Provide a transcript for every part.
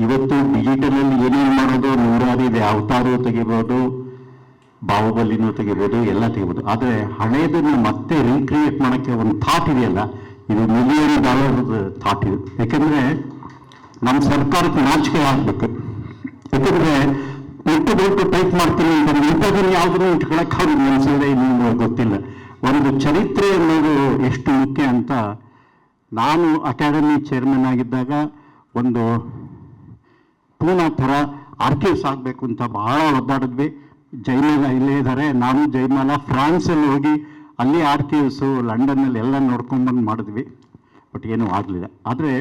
ಇವತ್ತು ಡಿಜಿಟಲ್ ಅಲ್ಲಿ ಏನೇನು ಮಾಡೋದು ನೂರಾರು ಇದೆ ಅವತಾರು ತೆಗಿಬೋದು, ಬಾಹುಬಲಿನೂ ತೆಗಿಬೋದು, ಎಲ್ಲ ತೆಗಿಬೋದು. ಆದರೆ ಹಳೆಯದನ್ನು ಮತ್ತೆ ರೀಕ್ರಿಯೇಟ್ ಮಾಡೋಕ್ಕೆ ಒಂದು ಥಾಟ್ ಇದೆಯಲ್ಲ, ಇದು ಮಿಲಿಯನ್ ಡಾಲರ್ ಥಾಟ್ ಇದೆ. ಯಾಕಂದ್ರೆ ನಮ್ಮ ಸರ್ಕಾರಕ್ಕೆ ನಾಚಿಕೆ ಆಗ್ಬೇಕು. ಯಾಕಂದ್ರೆ ಬಿಟ್ಟು ದೊಡ್ಡ ಟೈಪ್ ಮಾಡ್ತೀನಿ ಅಂತ ಇಂಥದನ್ನ ಯಾವುದನ್ನು ಇಟ್ಕೊಳಕ್ಕೆ ಅವ್ರಿಗೆ ಮನಸ್ಸಿದೆ ಇನ್ನೂ ಗೊತ್ತಿಲ್ಲ. ಒಂದು ಚರಿತ್ರೆ ಅನ್ನೋದು ಎಷ್ಟು ಮುಖ್ಯ ಅಂತ ನಾನು ಅಕಾಡೆಮಿ ಚೇರ್ಮನ್ ಆಗಿದ್ದಾಗ ಒಂದು ಪೂನಾ ಥರ ಆರ್ಕಿವ್ಸ್ ಆಗಬೇಕು ಅಂತ ಭಾಳ ಒದ್ದಾಡಿದ್ವಿ. ಜೈಮಾಲ ಇಲ್ಲೇ ಇದ್ದಾರೆ. ನಾನು ಜೈಮಾಲ ಫ್ರಾನ್ಸಲ್ಲಿ ಹೋಗಿ ಅಲ್ಲಿ ಆರ್ಕಿವ್ಸು ಲಂಡನ್ನಲ್ಲಿ ಎಲ್ಲ ನೋಡ್ಕೊಂಡ್ಬಂದು ಮಾಡಿದ್ವಿ. ಬಟ್ ಏನೂ ಆಗಲಿಲ್ಲ. ಆದರೆ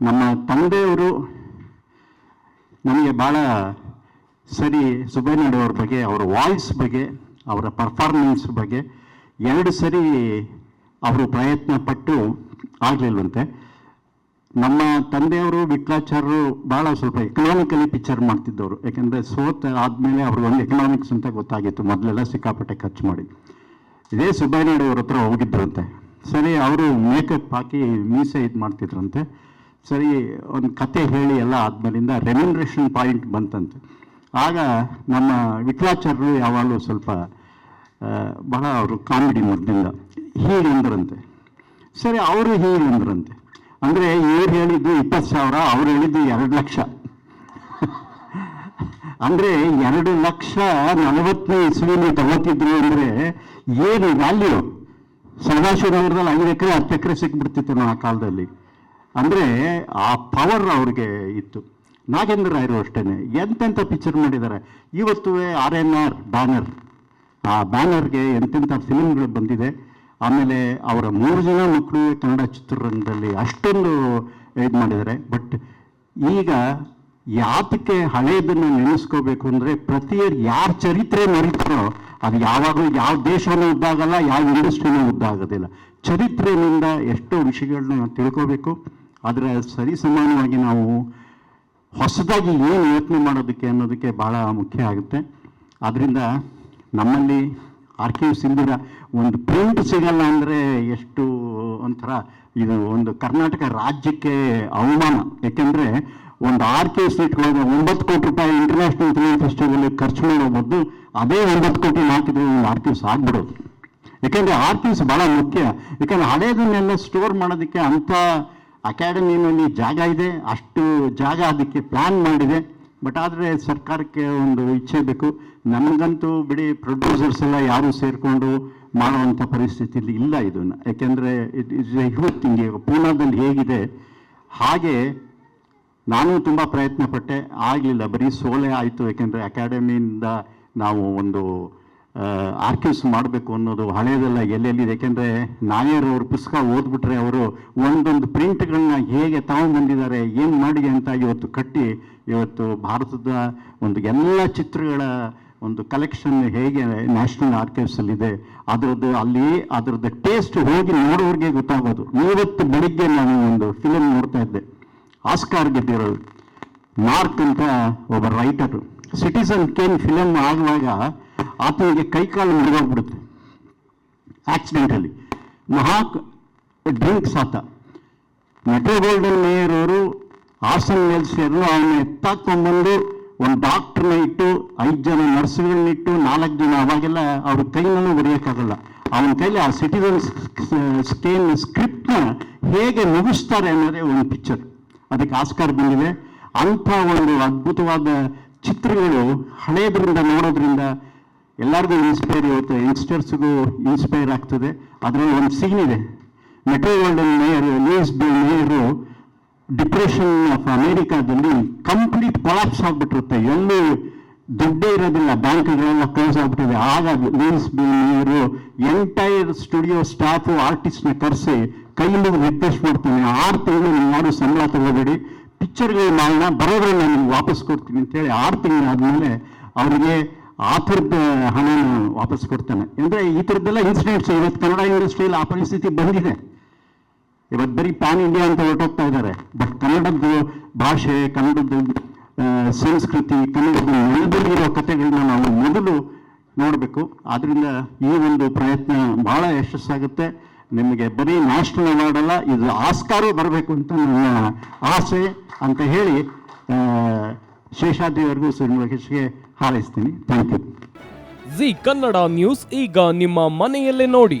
ನಮ್ಮ ತಂದೆಯವರು ನಮಗೆ ಭಾಳ ಸರಿ ಸುಬ್ಬಯ್ಯನಾಯ್ಡು ಅವ್ರ ಬಗ್ಗೆ, ಅವರ ವಾಯ್ಸ್ ಬಗ್ಗೆ, ಅವರ ಪರ್ಫಾರ್ಮೆನ್ಸ್ ಬಗ್ಗೆ ಎರಡು ಸರಿ ಅವರು ಪ್ರಯತ್ನ ಪಟ್ಟು ಆಗಲಿಲ್ವಂತೆ. ನಮ್ಮ ತಂದೆಯವರು ವಿಟ್ಲಾಚಾರ್ಯರು ಭಾಳ ಸ್ವಲ್ಪ ಎಕನಾಮಿಕಲಿ ಪಿಕ್ಚರ್ ಮಾಡ್ತಿದ್ದವರು. ಯಾಕೆಂದರೆ ಸೋತ್ ಆದಮೇಲೆ ಅವ್ರಿಗೆ ಒಂದು ಎಕನಾಮಿಕ್ಸ್ ಅಂತ ಗೊತ್ತಾಗಿತ್ತು. ಮೊದಲೆಲ್ಲ ಸಿಕ್ಕಾಪಟ್ಟೆ ಖರ್ಚು ಮಾಡಿ. ಇದೇ ಸುಬ್ಬಯ್ಯನಾಯ್ಡು ಅವ್ರ ಹತ್ರ ಹೋಗಿದ್ರಂತೆ. ಸರಿ, ಅವರು ಮೇಕಪ್ ಹಾಕಿ ಮೀಸೆ ಇದು ಮಾಡ್ತಿದ್ರಂತೆ. ಸರಿ, ಒಂದು ಕತೆ ಹೇಳಿ ಎಲ್ಲ ಆದ್ಮೇಲಿಂದ ರೆಮ್ಯುನರೇಷನ್ ಪಾಯಿಂಟ್ ಬಂತಂತೆ. ಆಗ ನಮ್ಮ ವಿಟ್ಲಾಚಾರ್ಯರು ಯಾವಾಗಲೂ ಸ್ವಲ್ಪ ಬಹಳ ಅವರು ಕಾಮಿಡಿ ಮದ್ದಿಂದ ಹೀಗೆ ಅಂದ್ರಂತೆ. ಸರಿ, ಅವರು ಹೀಗಂದ್ರಂತೆ ಅಂದರೆ ಇವ್ರು ಹೇಳಿದ್ದು ಇಪ್ಪತ್ತು ಸಾವಿರ, ಅವ್ರು ಹೇಳಿದ್ದು ಎರಡು ಲಕ್ಷ. ಅಂದ್ರೆ ಎರಡು ಲಕ್ಷ ನಲವತ್ತನೇ ಇಸ್ವಿನಲ್ಲಿ ತಗೋತಿದ್ರು ಅಂದ್ರೆ ಏನು ವ್ಯಾಲ್ಯೂ ಸದಾಶಿವನಗರದಲ್ಲಿ ಐದು ಎಕರೆ, ಹತ್ತು ಎಕರೆ ಸಿಕ್ಬಿಡ್ತಿತ್ತು ಆ ಕಾಲದಲ್ಲಿ. ಅಂದ್ರೆ ಆ ಪವರ್ ಅವ್ರಿಗೆ ಇತ್ತು. ನಾಗೇಂದ್ರ ರಾಯರು ಅಷ್ಟೇನೆ. ಎಂತೆಂಥ ಪಿಕ್ಚರ್ ಮಾಡಿದ್ದಾರೆ? ಇವತ್ತು ಆರ್ ಎನ್ ಆರ್ ಬ್ಯಾನರ್ ಆ ಬ್ಯಾನರ್ಗೆ ಎಂತೆಂಥ ಫಿಲಿಮ್ಗಳು ಬಂದಿದೆ? ಆಮೇಲೆ ಅವರ ಮೂರು ಜನ ಮಕ್ಕಳು ಕನ್ನಡ ಚಿತ್ರರಂಗದಲ್ಲಿ ಅಷ್ಟೊಂದು ಇದು ಮಾಡಿದ್ದಾರೆ. ಬಟ್ ಈಗ ಯಾತಕ್ಕೆ ಹಳೆಯದನ್ನು ನೆನೆಸ್ಕೋಬೇಕು ಅಂದರೆ ಪ್ರತಿ ಯಾರ ಚರಿತ್ರೆ ಮರಿತಾರೋ ಅದು ಯಾವಾಗಲೂ ಯಾವ ದೇಶನೂ ಉದ್ದಾಗಲ್ಲ, ಯಾವ ಇಂಡಸ್ಟ್ರಿನೂ ಉದ್ದಾಗೋದಿಲ್ಲ. ಚರಿತ್ರೆಯಿಂದ ಎಷ್ಟೋ ವಿಷಯಗಳನ್ನ ತಿಳ್ಕೋಬೇಕು. ಆದರೆ ಸರಿ ಸಮಾನವಾಗಿ ನಾವು ಹೊಸದಾಗಿ ಏನು ಯೋಚನೆ ಮಾಡೋದಕ್ಕೆ ಅನ್ನೋದಕ್ಕೆ ಭಾಳ ಮುಖ್ಯ ಆಗುತ್ತೆ. ಆದ್ದರಿಂದ ನಮ್ಮಲ್ಲಿ ಆರ್ಕಿವ್ಸ್ ಇಲ್ದಿರ ಒಂದು ಪ್ರಿಂಟ್ ಸಿಗಲ್ಲ ಅಂದರೆ ಎಷ್ಟು ಒಂಥರ ಇದು ಒಂದು ಕರ್ನಾಟಕ ರಾಜ್ಯಕ್ಕೆ ಅವಮಾನ. ಯಾಕೆಂದರೆ ಒಂದು ಆರ್ಕಿವ್ಸ್ ಇಟ್ಕೊಳ್ಳೋದು ಒಂಬತ್ತು ಕೋಟಿ ರೂಪಾಯಿ ಇಂಟರ್ನ್ಯಾಷನಲ್ ಫಿಲ್ಮ್ ಫೆಸ್ಟಿವಲ್ ಖರ್ಚು ಮಾಡೋ ಬದಲು ಅದೇ ಒಂಬತ್ತು ಕೋಟಿ ಹಾಕಿದ್ರೆ ಒಂದು ಆರ್ಕಿವ್ಸ್ ಆಗ್ಬಿಡೋದು. ಯಾಕೆಂದ್ರೆ ಆರ್ಕಿವ್ಸ್ ಭಾಳ ಮುಖ್ಯ. ಯಾಕೆಂದರೆ ಹಳೇದನ್ನೆಲ್ಲ ಸ್ಟೋರ್ ಮಾಡೋದಕ್ಕೆ ಅಂಥ ಅಕಾಡೆಮಿನಲ್ಲಿ ಜಾಗ ಇದೆ. ಅಷ್ಟು ಜಾಗ ಅದಕ್ಕೆ ಪ್ಲ್ಯಾನ್ ಮಾಡಿದೆ. ಬಟ್ ಆದರೆ ಸರ್ಕಾರಕ್ಕೆ ಒಂದು ಇಚ್ಛೆ ಬೇಕು. ನಮಗಂತೂ ಬಿಡಿ ಪ್ರೊಡ್ಯೂಸರ್ಸ್ ಎಲ್ಲ ಯಾರು ಸೇರಿಕೊಂಡು ಮಾಡುವಂಥ ಪರಿಸ್ಥಿತಿಲಿ ಇಲ್ಲ ಇದನ್ನು ಯಾಕೆಂದರೆ it is a huge thing ಈಗ ಪೂನಾದಲ್ಲಿ ಹೇಗಿದೆ. ಹಾಗೆ ನಾನು ತುಂಬ ಪ್ರಯತ್ನ ಪಟ್ಟೆ ಆಗಲಿಲ್ಲ. ಬರೀ ಸೋಲೆ ಆಯಿತು. ಯಾಕೆಂದರೆ ಅಕಾಡೆಮಿಯಿಂದ ನಾವು ಒಂದು ಆರ್ಕಿವ್ಸ್ ಮಾಡಬೇಕು ಅನ್ನೋದು ಹಳೆಯದೆಲ್ಲ ಎಲ್ಲೆಲ್ಲಿದೆ. ಯಾಕೆಂದರೆ ನಾಯರ್ ಅವ್ರ ಪುಸ್ತಕ ಓದ್ಬಿಟ್ರೆ ಅವರು ಒಂದೊಂದು ಪ್ರಿಂಟ್ಗಳನ್ನ ಹೇಗೆ ತಗೊಂಡ್ಬಂದಿದ್ದಾರೆ ಏನು ಮಾಡಿ ಅಂತ ಇವತ್ತು ಕಟ್ಟಿ ಇವತ್ತು ಭಾರತದ ಒಂದು ಎಲ್ಲ ಚಿತ್ರಗಳ ಒಂದು ಕಲೆಕ್ಷನ್ ಹೇಗೆ ನ್ಯಾಷನಲ್ ಆರ್ಕೈವ್ಸಲ್ಲಿದೆ ಅದರದ್ದು ಅಲ್ಲಿ, ಅದರದ್ದು ಟೇಸ್ಟ್ ಹೋಗಿ ನೋಡೋರಿಗೆ ಗೊತ್ತಾಗೋದು. ಇವತ್ತು ಬೆಳಿಗ್ಗೆ ನಾನು ಒಂದು ಫಿಲಮ್ ನೋಡ್ತಾ ಇದ್ದೆ. ಆಸ್ಕಾರ್ ಗೆದ್ದಿರೋದು ಮಾರ್ಕ್ ಅಂತ ಒಬ್ಬ ರೈಟರು ಸಿಟಿಸನ್ ಕೇನ್ ಫಿಲಮ್ ಆಗುವಾಗ ಆತನಿಗೆ ಕೈಕಾಲು ಮುರಿದೋಗ್ಬಿಡುತ್ತೆ. ಆಕ್ಸಿಡೆಂಟಲ್ಲಿ ಮಹಾಕ್ ಡ್ರಿಂಕ್ಸ್ ಆತ. ಮೆಟ್ರೋ ಗೋಲ್ಡನ್ ಮೇಯರ್ ಅವರು ಹಾಸನ್ ಅವನ ಅವನ್ನ ಎತ್ತಾಕೊಂಡ್ಬಂದು ಒಂದು ಡಾಕ್ಟರ್ನ ಇಟ್ಟು, ಐದು ಜನ ನರ್ಸ್ಗಳನ್ನ ಇಟ್ಟು, ನಾಲ್ಕು ಜನ ಅವಾಗೆಲ್ಲ ಅವ್ರ ಕೈನೂ ಬರೆಯೋಕ್ಕಾಗಲ್ಲ. ಅವನ ಕೈಲಿ ಆ ಸಿಟಿಜನ್ ಸ್ಕೇನ್ ಸ್ಕ್ರಿಪ್ಟ್ನ ಹೇಗೆ ಮುಗಿಸ್ತಾರೆ ಅನ್ನೋದೇ ಒಂದು ಪಿಕ್ಚರ್ ಅದಕ್ಕೆ ಆಸ್ಕಾರ್ ಬಂದಿದೆ. ಅಂಥ ಒಂದು ಅದ್ಭುತವಾದ ಚಿತ್ರಗಳು ಹಳೆಯದ್ರಿಂದ ನೋಡೋದ್ರಿಂದ ಎಲ್ಲರಿಗೂ ಇನ್ಸ್ಪೈರ್ ಇರುತ್ತೆ. ಯಂಗ್ಸ್ಟರ್ಸ್ಗೂ ಇನ್ಸ್ಪೈರ್ ಆಗ್ತದೆ. ಅದರಲ್ಲಿ ಒಂದು ಸೀನ್ ಇದೆ. Metro Goldwyn Mayer Louis B Mayer depression of ಅಮೇರಿಕಾದಲ್ಲಿ complete collapse ಆಗ್ಬಿಟ್ಟಿರುತ್ತೆ. ಎಲ್ಲೂ ದುಡ್ಡೇ ಇರೋದಿಲ್ಲ, ಬ್ಯಾಂಕ್ಗಳೆಲ್ಲ ಕ್ಲೋಸ್ ಆಗ್ಬಿಟ್ಟಿದೆ ಆಗ ಮೀನ್ಸ್ ಇವರು ಎಂಟೈರ್ ಸ್ಟುಡಿಯೋ ಸ್ಟಾಫು ಆರ್ಟಿಸ್ಟ್ನ ಕರೆಸಿ ಕೈಯಲ್ಲಿ ರಿಕ್ವೆಸ್ಟ್ ಮಾಡ್ತೀನಿ. ಆರು ತಿಂಗಳು ನೀವು ಯಾರು ಸಂಬಳ ತಗೋಬೇಡಿ. ಪಿಕ್ಚರ್ಗಳು ಮಾಡೋಣ ಬರೋದ್ರೆ ನಾನು ನಿಮ್ಗೆ ವಾಪಸ್ ಕೊಡ್ತೀನಿ ಅಂತೇಳಿ ಆರು ತಿಂಗಳು ಆದಮೇಲೆ ಅವರಿಗೆ ಆ ಥರದ ಹಣನ ವಾಪಸ್ ಕೊಡ್ತಾನೆ. ಅಂದರೆ ಈ ಥರದ್ದೆಲ್ಲ ಇನ್ಸಿಡೆಂಟ್ಸ್ ಇವತ್ತು ಕನ್ನಡ ಇಂಡಸ್ಟ್ರಿಯಲ್ಲಿ ಆ ಪರಿಸ್ಥಿತಿ ಬಂದಿದೆ. ಇವತ್ತು ಬರೀ ಪ್ಯಾನ್ ಇಂಡಿಯಾ ಅಂತ ಹೊರಟೋಗ್ತಾ ಇದ್ದಾರೆ. ಬಟ್ ಕನ್ನಡದ್ದು ಭಾಷೆ, ಕನ್ನಡದ್ದು ಸಂಸ್ಕೃತಿ ಕನ್ನಡದ ನೆಲದಲ್ಲಿರೋ ಕಥೆಗಳನ್ನ ನಾವು ಮೊದಲು ನೋಡಬೇಕು. ಆದ್ದರಿಂದ ಈ ಒಂದು ಪ್ರಯತ್ನ ಬಹಳ ಯಶಸ್ಸಾಗುತ್ತೆ. ನಿಮಗೆ ಬರೀ ನ್ಯಾಷನಲ್ ಅವಾರ್ಡ್ ಅಲ್ಲ, ಇದು ಆಸ್ಕಾರು ಬರಬೇಕು ಅಂತ ನನ್ನ ಆಸೆ ಅಂತ ಹೇಳಿ ಶೇಷಾದ್ರಿವರೆಗೂ ಶ್ರೀನಿವಾಸ್ಗೆ ಹಾರೈಸ್ತೀನಿ. Thank you Zee Kannada news ಈಗ ನಿಮ್ಮ ಮನೆಯಲ್ಲೇ ನೋಡಿ.